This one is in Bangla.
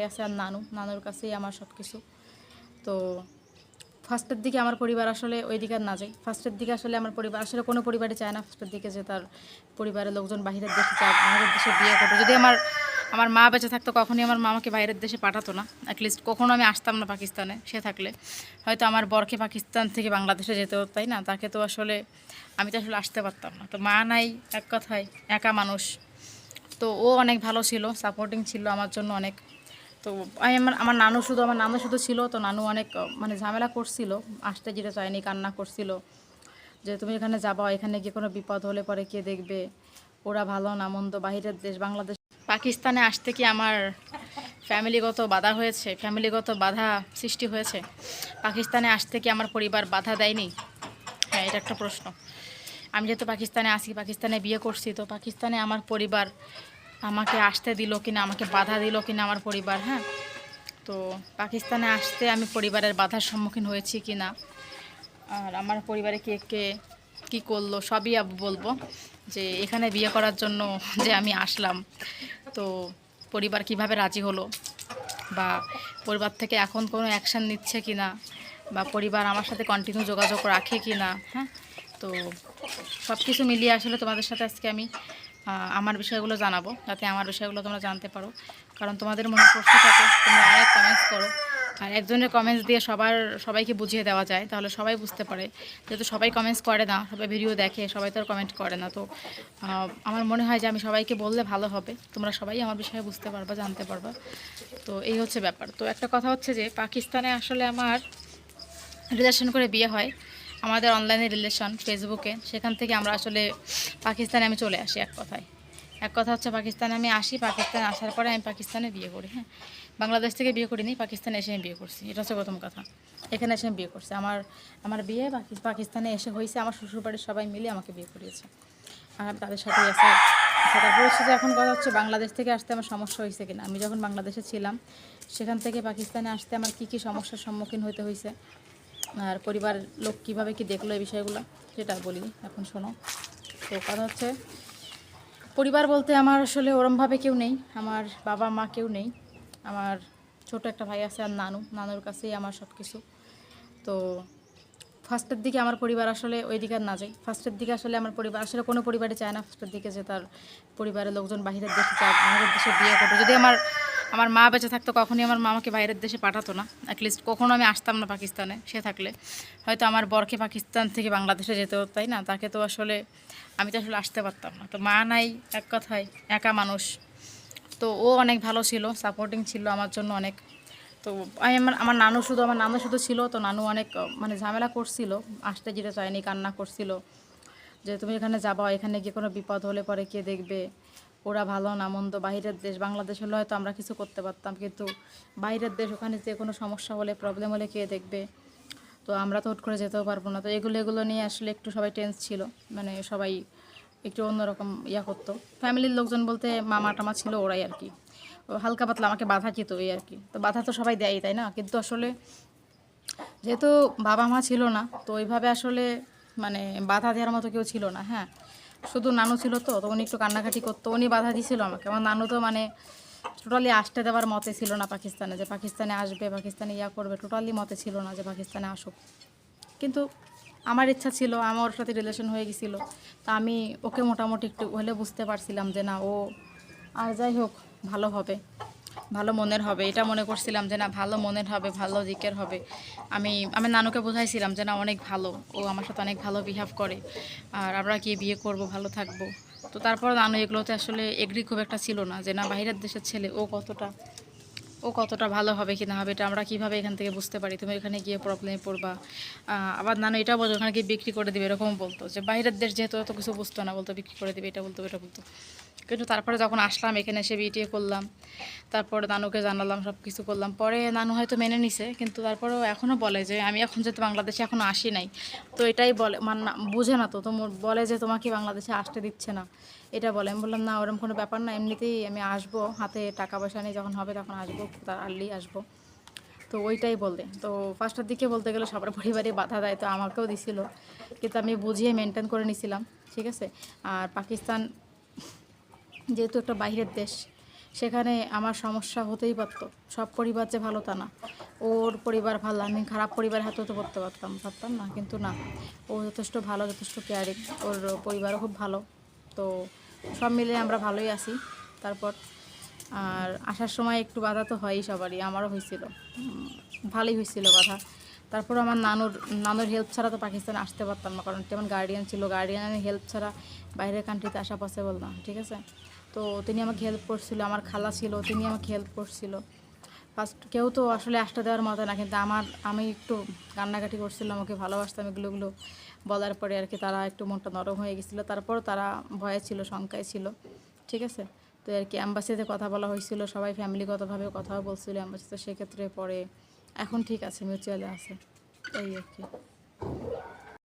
ভাই আছে আর নানু। নানুর কাছেই আমার সব কিছু তো ফার্স্টের দিকে আমার পরিবার আসলে ওই দিকে আর না যায়। ফার্স্টের দিকে আসলে আমার পরিবার, আসলে কোনো পরিবারই চায় না ফার্স্টের দিকে যে তার পরিবারের লোকজন বাইরের দেশে চায় বাইরের দেশে বিয়ে করবে। যদি আমার আমার মা বেঁচে থাকতো কখনই আমার মামাকে বাইরের দেশে পাঠাতো না। অ্যাটলিস্ট কখনও আমি আসতাম না পাকিস্তানে, সে থাকলে। হয়তো আমার বরকে পাকিস্তান থেকে বাংলাদেশে যেতে হতো তাই না? তাকে তো আসলে আমি তো আসলে আসতে পারতাম না। তো মা নাই, এক কথায় একা মানুষ। তো ও অনেক ভালো ছিল সাপোর্টিং ছিল আমার জন্য অনেক। তো আমি আমার আমার নানু শুধু, আমার নানু শুধু ছিল, তো নানু অনেক মানে ঝামেলা করছিল, আসতে যেতে চায়নি, কান্না করছিল, যে তুমি এখানে যাবা, এখানে গিয়ে কোনো বিপদ হলে পরে কে দেখবে? ওরা ভালো না, মন্দ, বাহিরের দেশ, বাংলাদেশ। পাকিস্তানে আসতে কি আমার ফ্যামিলিগত বাধা হয়েছে? ফ্যামিলিগত বাধা সৃষ্টি হয়েছে? পাকিস্তানে আসতে কি আমার পরিবার বাধা দেয়নি? হ্যাঁ এটা একটা প্রশ্ন। আমি যেহেতু পাকিস্তানে আসি, পাকিস্তানে বিয়ে করছি, তো পাকিস্তানে আমার পরিবার আমাকে আসতে দিল কিনা, আমাকে বাধা দিল কিনা আমার পরিবার হ্যাঁ? তো পাকিস্তানে আসতে আমি পরিবারের বাধার সম্মুখীন হয়েছি কিনা, আর আমার পরিবারে কে কে কী করল, সবই বলব যে এখানে বিয়ে করার জন্য যে আমি আসলাম। তো পরিবার কীভাবে রাজি হলো বা পরিবার থেকে এখন কোনো অ্যাকশান নিচ্ছে কি না বা পরিবার আমার সাথে কন্টিনিউ যোগাযোগ রাখে কি না হ্যাঁ? তো সব কিছু মিলিয়ে আসলে তোমাদের সাথে আজকে আমি আমার বিষয়গুলো জানাব, যাতে আমার বিষয়গুলো তোমরা জানতে পারো। কারণ তোমাদের মনে প্রশ্ন থাকে, তোমরা অনেক কমেন্টস করো। আর একজনের কমেন্টস দিয়ে সবার, সবাইকে বুঝিয়ে দেওয়া যায়, তাহলে সবাই বুঝতে পারে। যেহেতু সবাই কমেন্টস করে না, সবাই ভিডিও দেখে, সবাই তো আর কমেন্ট করে না। তো আমার মনে হয় যে আমি সবাইকে বললে ভালো হবে। তোমরা সবাই আমার বিষয়ে বুঝতে পারবা, জানতে পারবা। তো এই হচ্ছে ব্যাপার। তো একটা কথা হচ্ছে যে, পাকিস্তানে আসলে আমার রিলেশন করে বিয়ে হয়। আমাদের অনলাইনে রিলেশন ফেসবুকে সেখান থেকে আমরা আসলে পাকিস্তানে আমি চলে আসি এক কথায়। এক কথা হচ্ছে পাকিস্তানে আমি আসি, পাকিস্তানে আসার পরে আমি পাকিস্তানে বিয়ে করি হ্যাঁ। বাংলাদেশ থেকে বিয়ে করিনি, পাকিস্তানে এসে আমি বিয়ে করছি, এটা হচ্ছে প্রথম কথা। এখানে এসে আমি বিয়ে করছি। আমার আমার বিয়ে পাকিস্তানে এসে হয়েছে, আমার শ্বশুরবাড়ির সবাই মিলে আমাকে বিয়ে করিয়েছে। আর তাদের সাথে আছে। তারপর হচ্ছে যে এখন কথা হচ্ছে বাংলাদেশ থেকে আসতে আমার সমস্যা হয়েছে কিনা। আমি যখন বাংলাদেশে ছিলাম, সেখান থেকে পাকিস্তানে আসতে আমার কী কী সমস্যার সম্মুখীন হতে হয়েছে আর পরিবার লোক কীভাবে কি দেখল এই বিষয়গুলো সেটা বলি এখন শোনো। তো কথা হচ্ছে, পরিবার বলতে আমার আসলে ওরমভাবে কেউ নেই, আমার বাবা মা কেউ নেই, আমার ছোট একটা ভাই আছে আর নানু, নানুর কাছেই আমার সব কিছু তো ফার্স্টের দিকে আমার পরিবার আসলে ওই দিকে না যায়। ফার্স্টের দিকে আসলে আমার পরিবার, আসলে কোনো পরিবারে চায় না ফার্স্টের দিকে যে তার পরিবারের লোকজন বাইরের দেশে যায় বাইরের দেশে বিয়ে করবে যদি আমার আমার মা বেঁচে থাকতো কখনই আমার মামাকে বাইরের দেশে পাঠাতো না। অ্যাটলিস্ট কখনও আমি আসতাম না পাকিস্তানে, সে থাকলে। হয়তো আমার বরকে পাকিস্তান থেকে বাংলাদেশে যেতে হতো তাই না? তাকে তো আসলে, আমি তো আসলে আসতে পারতাম না। তো মা নাই, এক কথায়, একা মানুষ। তো ও অনেক ভালো ছিল সাপোর্টিং ছিল আমার জন্য অনেক। তো আমি আমার আমার নানু শুধু, আমার নানু শুধু ছিল, তো নানু অনেক মানে ঝামেলা করছিল, আসতে যেতে চায়নি, কান্না করছিল। যে তুমি এখানে যাবা, এখানে গিয়ে কোনো বিপদ হলে পরে কে দেখবে? ওরা ভালো না, মন্দ, বাইরের দেশ, বাংলাদেশ হলে হয়তো আমরা কিছু করতে পারতাম, কিন্তু বাইরের দেশ, ওখানে যে কোনো সমস্যা হলে প্রবলেম হলে কে দেখবে? তো আমরা তো হুট করে যেতেও পারব না। তো এগুলো এগুলো নিয়ে আসলে একটু সবাই টেন্স ছিল মানে সবাই একটু অন্যরকম ইয়া করতো। ফ্যামিলির লোকজন বলতে মামা টামা ছিল ওরাই আর কি। হালকা পাতলা আমাকে বাধা দিত এই আর কি। তো বাধা তো সবাই দেয় তাই না? কিন্তু আসলে যেহেতু বাবা মা ছিল না, তো ওইভাবে আসলে মানে বাধা দেওয়ার মতো কেউ ছিল না হ্যাঁ? শুধু নানু ছিল তো তো উনি একটু কান্নাকাটি করতো, উনি বাধা দিয়েছিল আমাকে। আমার নানু তো মানে টোটালি আসতে দেওয়ার মতে ছিল না পাকিস্তানে, যে পাকিস্তানে আসবে, পাকিস্তানে ইয়া করবে টোটালি মতে ছিল না যে পাকিস্তানে আসুক। কিন্তু আমার ইচ্ছা ছিল, আমার সাথে রিলেশন হয়ে গেছিল, তা আমি ওকে মোটামুটি একটু হলে বুঝতে পারছিলাম যে না, ও আর যাই হোক, ভালো হবে। ভালো মনের হবে। এটা মনে করছিলাম যে না, ভালো মনের হবে, ভালো দিকের হবে। আমি আমি নানুকে বোঝাইছিলাম যে না, অনেক ভালো। ও আমার সাথে অনেক ভালো বিহেভ করে। আর আমরা গিয়ে বিয়ে করব, ভালো থাকব। তো তারপর নানু এগুলোতে আসলে এগ্রি খুব একটা ছিল না যে না, বাইরের দেশের ছেলে, ও কতটা ও কতটা ভালো হবে কি না হবে এটা আমরা কীভাবে এখান থেকে বুঝতে পারি? তুমি এখানে গিয়ে প্রবলেমে পড়বা। আবার নানু এটা বলতো ওখানে গিয়ে বিক্রি করে দিবে। এরকম বলতো যে, বাইরের দেশ যেহেতু অত কিছু বুঝতো না, বলতো বিক্রি করে দিবে, এটা বলতো এটা বলতো। কিন্তু তারপরে যখন আসলাম, এখানে এসে বিয়ে করলাম। তারপরে নানুকে জানালাম সব কিছু করলাম। পরে নানু হয়তো মেনে নিছে, কিন্তু তারপরেও এখনও বলে যে, আমি এখন যেহেতু বাংলাদেশে এখনও আসি নাই। তো এটাই বলে, মান বুঝে না তো। তোমার বলে যে, তোমাকে বাংলাদেশে আসতে দিচ্ছে না। এটা বলে। আমি বললাম, না ওরকম কোনো ব্যাপার না। এমনিতেই আমি আসব। হাতে টাকা পয়সা নিয়ে যখন হবে তখন আসব। তার আর্লি আসব। তো ওইটাই বলতে তো ফার্স্টের দিকে বলতে গেলে সবার পরিবারে বাধা দেয়, তো আমাকেও দিছিল। কিন্তু আমি বুঝিয়ে মেনটেন করে নিছিলাম, ঠিক আছে? আর পাকিস্তান যেহেতু একটা বাইরের দেশ, সেখানে আমার সমস্যা হতেই পারতো। সব পরিবার যে ভালো তা না। ওর পরিবার ভালো, আমি খারাপ পরিবার হাতে তো করতে পারতাম পারতাম না, কিন্তু না। ও যথেষ্ট ভালো, যথেষ্ট কেয়ারিং ওর পরিবারও খুব ভালো। তো সব মিলে আমরা ভালোই আছি। তারপর আর আসার সময় একটু বাধা তো হয়ই সবারই, আমারও হয়েছিল। ভালোই হয়েছিল বাধা। তারপর আমার নানুর নানুর হেল্প ছাড়া তো পাকিস্তানে আসতে পারতাম না, কারণ তেমন গার্ডিয়ান ছিল। গার্ডিয়ানের হেল্প ছাড়া বাইরের কান্ট্রিতে আসা পসিবল না, ঠিক আছে? তো তিনি আমাকে হেল্প করছিল, আমার খালা ছিল, তিনি আমাকে হেল্প করছিল। ফার্স্ট কেউ তো আসলে আসতে দেওয়ার মতো না, কিন্তু আমার, আমি একটু কান্নাকাটি করছিলাম, ওকে ভালোবাসতাম এগুলোগুলো বলার পরে আর কি তারা একটু মনটা নরম হয়ে গেছিল। তারপর তারা ভয়ে ছিল, শঙ্কায় ছিল, ঠিক আছে? তো আর কি অ্যাম্বাসিতে কথা বলা হয়েছিল, সবাই ফ্যামিলিগতভাবে কথাও বলছিল অ্যাম্বাসিতে সেক্ষেত্রে পরে এখন ঠিক আছে মিউচুয়ালে আছে, এই আর কি।